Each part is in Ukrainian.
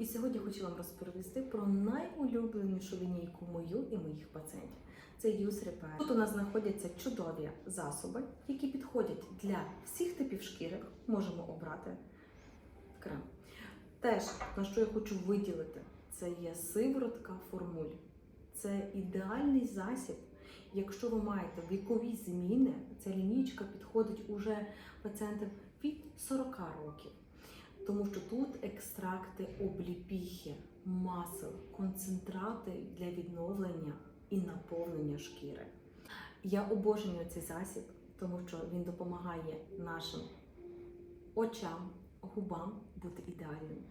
І сьогодні хочу вам розповісти про найулюбленішу лінійку мою і моїх пацієнтів. Це Use Repair. Тут у нас знаходяться чудові засоби, які підходять для всіх типів шкіри. Можемо обрати крем. Теж на що я хочу виділити, це є сиворотка формуль. Це ідеальний засіб. Якщо ви маєте вікові зміни, ця лінійка підходить уже пацієнтам від 40 років, тому що тут екстракти обліпіхи, масел, концентрати для відновлення і наповнення шкіри. Я обожнюю цей засіб, тому що він допомагає нашим очам, губам бути ідеальним,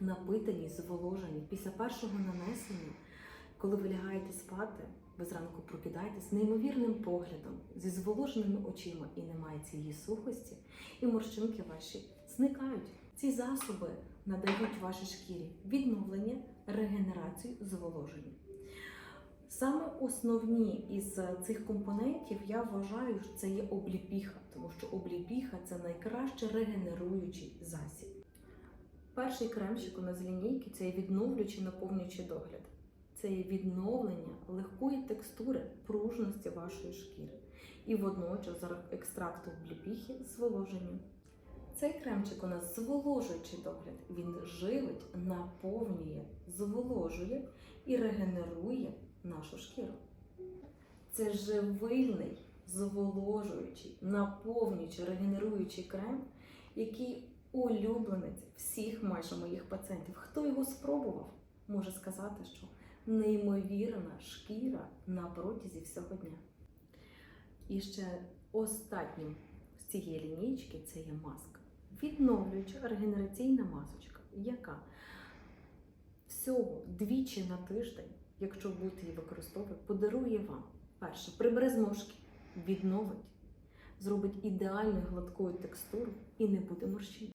напитані, зволожені. Після першого нанесення, коли ви лягаєте спати, ви зранку прокидаєтесь з неймовірним поглядом, зі зволоженими очима і немає цієї сухості, і морщинки ваші зникають. Ці засоби надають вашій шкірі відновлення, регенерацію, зволоження. Саме основні із цих компонентів я вважаю, що це є обліпіха, тому що обліпіха це найкраще регенеруючий засіб. Перший кремчик у нас лінійки це є відновлюючий наповнюючий догляд. Це є відновлення легкої текстури, пружності вашої шкіри. І водночас за екстракту обліпіхи зволоження. Цей кремчик у нас зволожуючий догляд. Він живить, наповнює, зволожує і регенерує нашу шкіру. Це живильний, зволожуючий, наповнюючий, регенеруючий крем, який улюбленець всіх майже моїх пацієнтів. Хто його спробував, може сказати, що неймовірна шкіра на протязі всього дня. І ще останнім з цієї лінійки це є маска. Відновлююча регенераційна масочка, яка всього двічі на тиждень, якщо будете її використовувати, подарує вам перше, прибере зморшки, відновить, зробить ідеальну гладкою текстуру і не буде морщин.